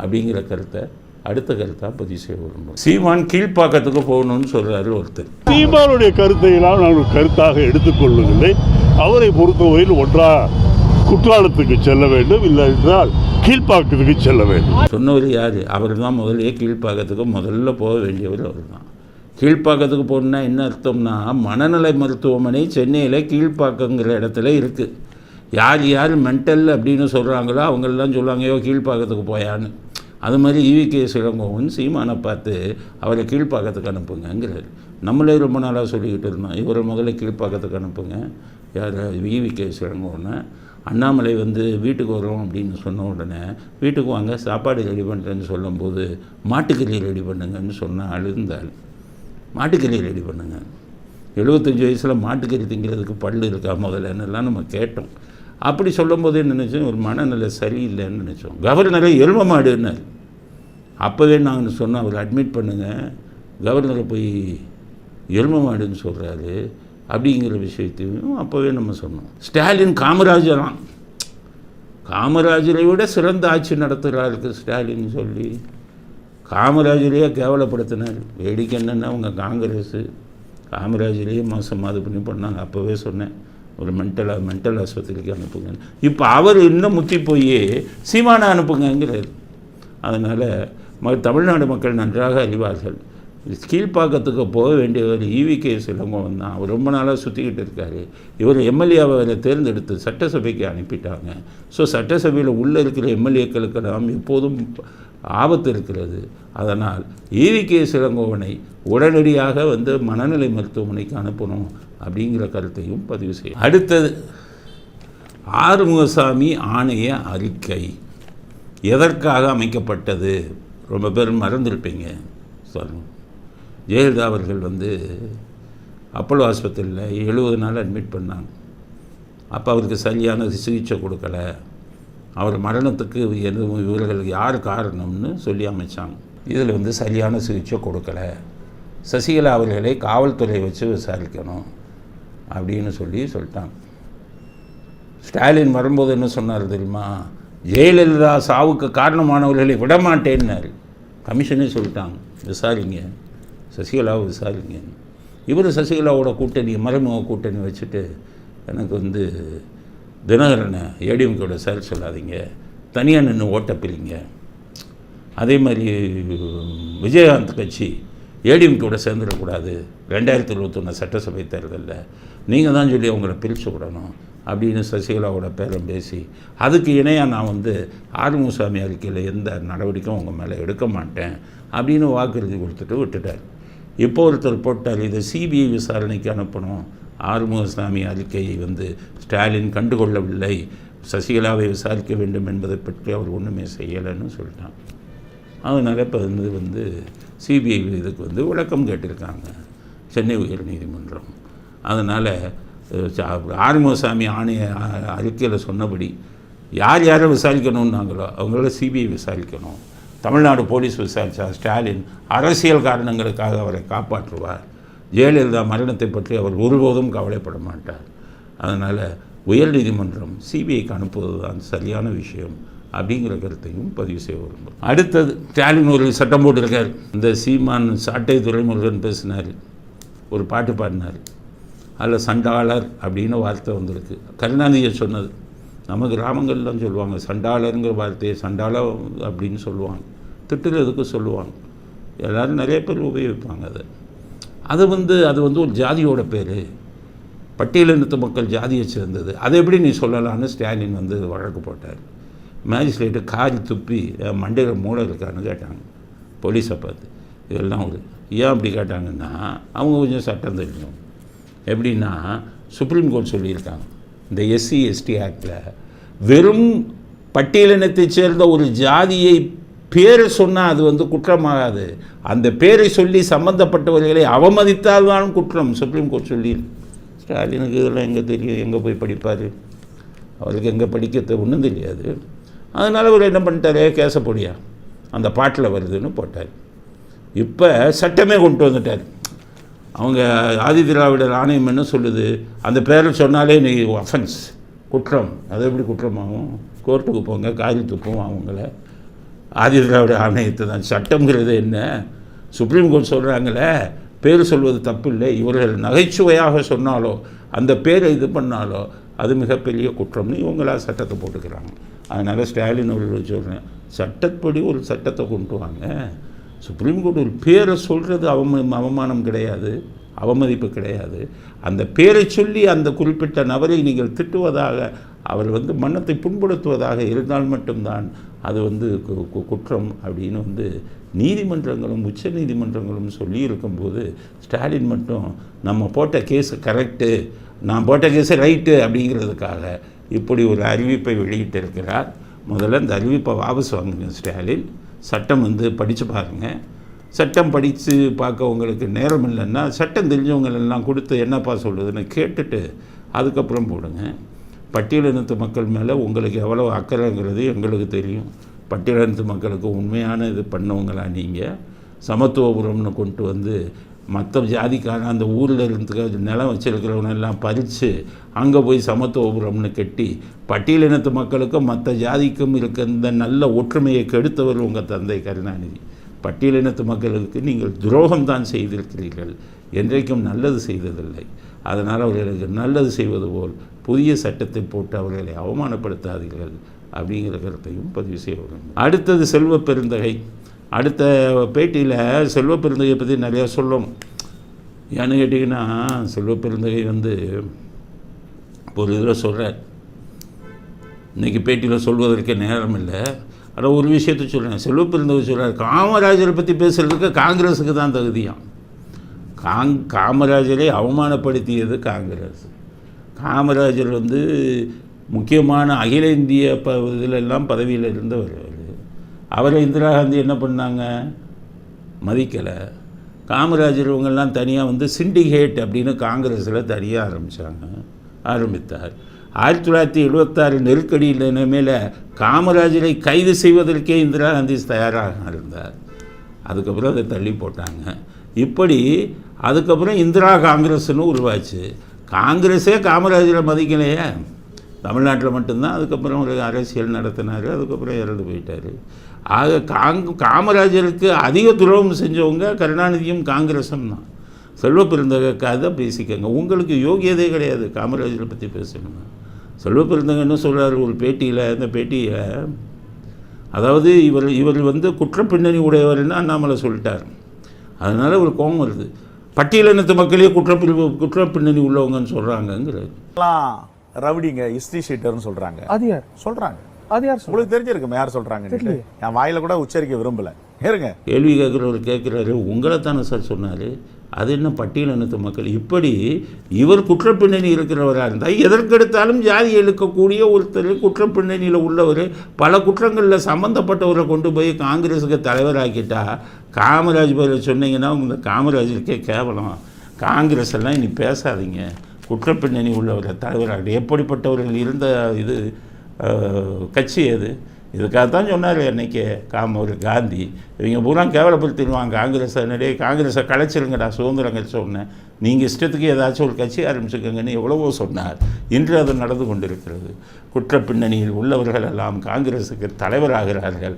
அப்படிங்கிற கருத்தை அடுத்த கருத்தாக பதிவு செய்ய விரும்புகிறோம் சீமான் கீழ்ப்பாக்கத்துக்கு போகணும்னு சொல்கிறாரு ஒருத்தர். சீமானுடைய கருத்தை எல்லாம் நான் ஒரு கருத்தாக எடுத்துக்கொள்ளவில்லை அவரை பொறுத்தவரையில் ஒன்றா குற்றாலத்துக்கு செல்ல வேண்டும் இல்லை என்றால் கீழ்ப்பாக்கத்துக்கு செல்ல வேண்டும். சொன்னவர் யார்? அவர் தான் முதலே கீழ்ப்பாக்கத்துக்கு முதல்ல போக வேண்டியவர் அவர் தான் கீழ்ப்பாக்கத்துக்கு போகணுன்னா என்ன அர்த்தம்னா மனநல மருத்துவமனை சென்னையில் கீழ்ப்பாக்கங்கிற இடத்துல இருக்குது யார் யார் மென்டல் அப்படின்னு சொல்கிறாங்களோ அவங்களெல்லாம் சொல்லுவாங்க ஐயோ கீழ்ப்பாக்கத்துக்கு போயான்னு. அது மாதிரி ஈவி கே சீமானை பார்த்து அவரை கீழ்ப்பாக்கத்துக்கு அனுப்புங்கங்கிறார் நம்மளே ரொம்ப நாளாக சொல்லிக்கிட்டு இருந்தோம் இவரை முதல்ல கீழ்ப்பாக்கத்துக்கு அனுப்புங்க. யார்? ஈவி கே அண்ணாமலை வந்து வீட்டுக்கு வரும் அப்படின்னு சொன்ன உடனே வீட்டுக்கு வாங்க சாப்பாடு ரெடி பண்ணுறேன்னு சொல்லும்போது மாட்டுக்கறி ரெடி பண்ணுங்கன்னு சொன்ன அழுந்தாள். மாட்டுக்கறி ரெடி பண்ணுங்க. எழுபத்தஞ்சி வயசில் மாட்டுக்கறி திங்கிறதுக்கு பல்லு இருக்கா முதல்லன்னெல்லாம் நம்ம கேட்டோம். அப்படி சொல்லும்போது என்ன நினச்சோம்? ஒரு மனநிலை சரியில்லைன்னு நினச்சோம். கவர்னரை எரும மாடுன்னார். அப்போவே நாங்கள் சொன்னோம் அவர் அட்மிட் பண்ணுங்கள் கவர்னரை போய் எரும மாடுன்னு சொல்கிறாரு அப்படிங்கிற விஷயத்தையும் அப்போவே நம்ம சொன்னோம். ஸ்டாலின் காமராஜரான் காமராஜரை விட சிறந்த ஆட்சி நடத்துகிறாருக்கு ஸ்டாலின் சொல்லி காமராஜரையே கேவலப்படுத்தினார். வேடிக்கை என்னென்னா அவங்க காங்கிரஸு காமராஜரையே மாதம் அது பண்ணி பண்ணாங்க. அப்போவே சொன்னேன் ஒரு மென்டலாக மென்டல் ஆஸ்பத்திரிக்கு அனுப்புங்க இப்போ அவர் இன்னும் முத்தி போய் சீமானை அனுப்புங்கங்கிறார். அதனால் தமிழ்நாடு மக்கள் நன்றாக அறிவார்கள். கீழ்ப்பாக்கத்துக்கு போக வேண்டியவர் ஈவி கே சிலங்கோவன் தான். அவர் ரொம்ப நாளாக சுற்றிக்கிட்டு இருக்காரு. இவர் எம்எல்ஏவை அவரை தேர்ந்தெடுத்து சட்டசபைக்கு அனுப்பிட்டாங்க. ஸோ சட்டசபையில் உள்ளே இருக்கிற எம்எல்ஏக்களுக்கு நாம் எப்போதும் ஆபத்து இருக்கிறது. அதனால் ஈவி கே சிலங்கோவனை உடனடியாக வந்து மனநிலை மருத்துவமனைக்கு அனுப்பணும் அப்படிங்கிற கருத்தையும் பதிவு செய்யும் அடுத்தது ஆறுமுகசாமி ஆணைய அறிக்கை. எதற்காக அமைக்கப்பட்டது? ரொம்ப பேர் மறந்துருப்பீங்க சொல்லுங்க ஜெயலலிதா அவர்கள் வந்து அப்போலோ ஆஸ்பத்திரியில் எழுபது நாள் அட்மிட் பண்ணாங்க. அப்போ அவருக்கு சரியான சிகிச்சை கொடுக்கல. அவர் மரணத்துக்கு எதுவும் இவர்கள் யார் காரணம்னு சொல்லி அமைச்சாங்க. இதில் வந்து சரியான சிகிச்சை கொடுக்கல. சசிகலா அவர்களை காவல்துறை வச்சு விசாரிக்கணும் அப்படின்னு சொல்லி சொல்லிட்டாங்க. ஸ்டாலின் வரும்போது என்ன சொன்னார் தெரியுமா? ஜெயலலிதா சாவுக்கு காரணமானவர்களை விடமாட்டேன்னாரு. கமிஷனே சொல்லிட்டாங்க விசாரிங்க. சசிகலாவை விசாரிங்க. இவர் சசிகலாவோட கூட்டணி மறைமுக கூட்டணி வச்சுட்டு எனக்கு வந்து தினகரனை ஏடிஎம்கேட சார் சொல்லாதீங்க. தனியாக நின்று ஓட்டப்பிரிங்க அதே மாதிரி விஜயகாந்த் கட்சி ஏடிஎம்கேட சேர்ந்துடக்கூடாது. ரெண்டாயிரத்தி இருபத்தொன்று சட்டசபை தேர்தலில் நீங்கள் தான் சொல்லி அவங்கள பிரித்து விடணும். அப்படின்னு சசிகலாவோட பேரம் பேசி அதுக்கு இணையாக நான் வந்து ஆறுமுகசாமி அறிக்கையில் எந்த நடவடிக்கையும் உங்கள் மேலே எடுக்க மாட்டேன் அப்படின்னு வாக்குறுதி கொடுத்துட்டு விட்டுட்டார். இப்போ ஒருத்தர் போட்டார் இதை சிபிஐ விசாரணைக்கு அனுப்பணும். ஆறுமுகசாமி அறிக்கையை வந்து ஸ்டாலின் கண்டுகொள்ளவில்லை. சசிகலாவை விசாரிக்க வேண்டும் என்பதை பற்றி அவர் ஒன்றுமே செய்யலைன்னு சொல்லிட்டான். அதனால் இப்போ வந்து வந்து சிபிஐ இதுக்கு வந்து விளக்கம் கேட்டிருக்காங்க. சென்னை உயர்நீதிமன்றம். அதனால் ஆறுமுகசாமி ஆணைய அறிக்கையில் சொன்னபடி யார் யாரை விசாரிக்கணும்னாங்களோ அவங்கள சிபிஐ விசாரிக்கணும். தமிழ்நாடு போலீஸ் விசாரித்தா ஸ்டாலின் அரசியல் காரணங்களுக்காக அவரை காப்பாற்றுவார். ஜெயலலிதா மரணத்தை பற்றி அவர் ஒருபோதும் கவலைப்பட மாட்டார். அதனால் உயர்நீதிமன்றம் சிபிஐக்கு அனுப்புவது தான் சரியான விஷயம் அப்படிங்கிற கருத்தையும் பதிவு செய்ய விரும்புகிறோம். அடுத்தது ஸ்டாலின் ஒரு சட்டம் போட்டிருக்கார். இந்த சீமான் சாட்டை துறைமுருகன் பேசினார். ஒரு பாட்டு பாடினார். அதில் சண்டாளர் அப்படின்னு வார்த்தை வந்திருக்கு. கருணாநிதியை சொன்னது. நம்ம கிராமங்கள்லாம் சொல்லுவாங்க. சண்டாளருங்கிற வார்த்தையை சண்டாளம் அப்படின்னு சொல்லுவாங்க. திட்டுறதுக்கு சொல்லுவாங்க. எல்லோரும் நிறைய பேர் உபயோகிப்பாங்க அதை. அது வந்து அது வந்து ஒரு ஜாதியோட பேர். பட்டியலினத்து மக்கள் ஜாதியை சேர்ந்தது. அதை எப்படி நீ சொல்லலாம்னு ஸ்டாலின் வந்து வழக்கு போட்டார். மேஜிஸ்ட்ரேட்டு காரி துப்பி மண்டையில் மூளை இருக்கான்னு கேட்டாங்க. போலீஸை பார்த்து. இதெல்லாம் ஒரு ஏன் அப்படி கேட்டாங்கன்னா அவங்க கொஞ்சம் சட்டம் தெரியும் எப்படின்னா சுப்ரீம் கோர்ட் சொல்லியிருக்காங்க. இந்த எஸ்சி எஸ்டி ஆக்டில் வெறும் பட்டியலினத்தைச் சேர்ந்த ஒரு ஜாதியை பேரை சொன்னால் அது வந்து குற்றமாகாது. அந்த பேரை சொல்லி சம்மந்தப்பட்டவர்களை அவமதித்தால்தான் குற்றம் சுப்ரீம் கோர்ட் சொல்லி ஸ்டாலினுக்கு இதெல்லாம் எங்கே தெரியும் எங்கே போய் படிப்பார்? அவருக்கு எங்கே படிக்கிறது ஒன்றும் தெரியாது. அதனால் அவர் என்ன பண்ணிட்டாரு? கேசப்பொடியா. அந்த பாட்டில் வருதுன்னு போட்டார். இப்போ சட்டமே கொண்டு வந்துட்டார். அவங்க ஆதி திராவிடர் ஆணையம் என்ன சொல்லுது? அந்த பேரை சொன்னாலே நீ அஃபென்ஸ் குற்றம். அது எப்படி குற்றமாகும்? கோர்ட்டுக்கு போங்க காரி துப்பும் அவங்கள. ஆதி திராவிட ஆணையத்தை தான். சட்டம்ங்கிறது என்ன? சுப்ரீம் கோர்ட் சொல்கிறாங்களே பேர் சொல்வது தப்பு இல்லை இவர்கள் நகைச்சுவையாக சொன்னாலோ அந்த பேரை இது பண்ணாலோ அது மிகப்பெரிய குற்றம்னு இவங்களா சட்டத்தை போட்டுக்கிறாங்க. அதனால் ஸ்டாலின் அவர்கள் சொல்கிறேன் சட்டப்படி ஒரு சட்டத்தை கொண்டு வாங்க. சுப்ரீம் கோர்ட் ஒரு பேரை சொல்கிறது அவம அவமானம் கிடையாது அவமதிப்பு கிடையாது. அந்த பேரை சொல்லி அந்த குறிப்பிட்ட நபரை நீங்கள் திட்டுவதாக அவர் வந்து மன்னத்தை புண்படுத்துவதாக இருந்தால் மட்டும்தான் அது வந்து கு- கு- குற்றம் அப்படின்னு வந்து நீதிமன்றங்களும் உச்ச நீதிமன்றங்களும் சொல்லி இருக்கும்போது ஸ்டாலின் மட்டும் நம்ம போட்ட கேஸு கரெக்டு நான் போட்ட கேஸு ரைட்டு அப்படிங்கிறதுக்காக இப்படி ஒரு அறிவிப்பை வெளியிட்டிருக்கிறார். முதல்ல இந்த அறிவிப்பை வாபஸ் வாங்குங்க ஸ்டாலின். சட்டம் வந்து படித்து பாருங்கள் சட்டம் படித்து பார்க்க உங்களுக்கு நேரம் இல்லைன்னா சட்டம் தெரிஞ்சவங்களெல்லாம் கொடுத்து என்னப்பா சொல்லுதுன்னு கேட்டுட்டு அதுக்கப்புறம் போடுங்க. பட்டியலினத்து மக்கள் மேலே உங்களுக்கு எவ்வளோ அக்கறைங்கிறது எங்களுக்கு தெரியும். பட்டியலினத்து மக்களுக்கு உண்மையான இது பண்ணவங்களா நீங்கள் சமத்துவபுரம்னு கொண்டு வந்து மற்ற ஜாதிக்காரன் அந்த ஊரில் இருந்து நிலம் வச்சுருக்கிறவனெல்லாம் பறித்து அங்கே போய் சமத்துவபுரம்னு கட்டி பட்டியலினத்து மக்களுக்கும் மற்ற ஜாதிக்கும் இருக்க இந்த நல்ல ஒற்றுமையை கெடுத்தவர் உங்கள் தந்தை கருணாநிதி. பட்டியலினத்து மக்களுக்கு நீங்கள் துரோகம் தான் செய்திருக்கிறீர்கள். என்றைக்கும் நல்லது செய்ததில்லை. அதனால் அவர்களுக்கு நல்லது செய்வது போல் புதிய சட்டத்தை போட்டு அவர்களை அவமானப்படுத்தாதீர்கள் அப்படிங்கிற கருத்தையும் பதிவு செய்ய அடுத்தது செல்வ பெருந்தகை. அடுத்த பேட்டியில் செல்வ பெருந்தகையை பற்றி நிறையா சொல்லும். ஏன்னு கேட்டிங்கன்னா செல்வ பெருந்தகை வந்து ஒரு இதில் சொல்கிறார் இன்றைக்கி பேட்டியில் சொல்வதற்கே நேரம் இல்லை. ஆனால் ஒரு விஷயத்தை சொல்கிறேன் செல்வ பெருந்தகை சொல்கிறார் காமராஜரை பற்றி பேசுகிறதுக்கு காங்கிரஸுக்கு தான் தகுதியாம். காங் காமராஜரை அவமானப்படுத்தியது காங்கிரஸ். காமராஜர் வந்து முக்கியமான அகில இந்திய ப இதிலெல்லாம் பதவியில் இருந்தவர் அவர் அவரை இந்திரா காந்தி என்ன பண்ணாங்க? மதிக்கலை. காமராஜர் இவங்கெல்லாம் தனியாக வந்து சிண்டிகேட் அப்படின்னு காங்கிரஸில் தனியாக ஆரம்பித்தாங்க ஆரம்பித்தார். ஆயிரத்தி தொள்ளாயிரத்தி எழுபத்தாறு நெருக்கடியில் நிலைமையில் காமராஜரை கைது செய்வதற்கே இந்திரா காந்தி தயாராக இருந்தார். அதுக்கப்புறம் அதை தள்ளி போட்டாங்க. இப்படி அதுக்கப்புறம் இந்திரா காங்கிரஸ்னு உருவாச்சு. காங்கிரஸே காமராஜரை மதிக்கலையே. தமிழ்நாட்டில் மட்டும்தான். அதுக்கப்புறம் ஒரு அரசியல் நடத்தினார். அதுக்கப்புறம் இறந்து போயிட்டார். ஆக காங் காமராஜருக்கு அதிக துரோகம் செஞ்சவங்க கருணாநிதியும் காங்கிரஸும் தான். செல்வ பெருந்தகைக்காக தான் பேசிக்கங்க. உங்களுக்கு யோகியதே கிடையாது காமராஜரை பற்றி பேசணும்னா. செல்வ பெருந்தகை என்ன சொல்கிறார் ஒரு பேட்டியில் இந்த பேட்டியில் அதாவது இவர் இவர் வந்து குற்றப்பின்னணி உடையவர்னு அண்ணாமலை சொல்லிட்டார். அதனால் ஒரு கோபம் வருது. பட்டியலினத்து மக்களே குற்றப்பிரிவு குற்றப்பின்னணி உள்ளவங்கன்னு சொல்கிறாங்கங்கிறார் எல்லாம் ரவுடிங்க ஹிஸ்டரி ஷீட்டர்னு சொல்றாங்க. அது யார்? சொல்றாங்க. அது யார்? உங்களுக்கு தெரிஞ்சிருக்கும் யார் சொல்றாங்க என் வாயில கூட உச்சரிக்க விரும்பல. இருங்க. கேள்வி கேட்குறவர் கேட்குறாரு உங்களை தானே சார் சொன்னார். அது என்ன பட்டியலினத்து மக்கள்? இப்படி இவர் குற்றப்பின்னணி இருக்கிறவராக இருந்தால் எதற்கெடுத்தாலும் ஜாதி இழுக்கக்கூடிய ஒருத்தர் குற்றப்பின்னணியில் உள்ளவர் பல குற்றங்களில் சம்மந்தப்பட்டவரை கொண்டு போய் காங்கிரஸுக்கு தலைவராக்கிட்டா காமராஜ் பேரை சொன்னீங்கன்னா இந்த காமராஜருக்கே கேவலம். காங்கிரஸ் எல்லாம் இனி பேசாதீங்க. குற்றப்பின்னணி உள்ளவரை தலைவராக எப்படிப்பட்டவர்கள் இருந்த இது கட்சி எது? இதுக்காக தான் சொன்னார் அன்னைக்கு காமூர் காந்தி. இவங்க பூரா கேவலப்படுத்திடுவாங்க. காங்கிரஸ் நிறைய காங்கிரஸை கலைச்சிருங்கடா சுதந்திரம் கட்சி சொன்னேன். நீங்கள் இஷ்டத்துக்கு ஏதாச்சும் ஒரு கட்சி ஆரம்பிச்சுக்கோங்கன்னு எவ்வளவோ சொன்னார். இன்று அது நடந்து கொண்டிருக்கிறது. குற்ற பின்னணியில் உள்ளவர்கள் எல்லாம் காங்கிரஸுக்கு தலைவராகிறார்கள்.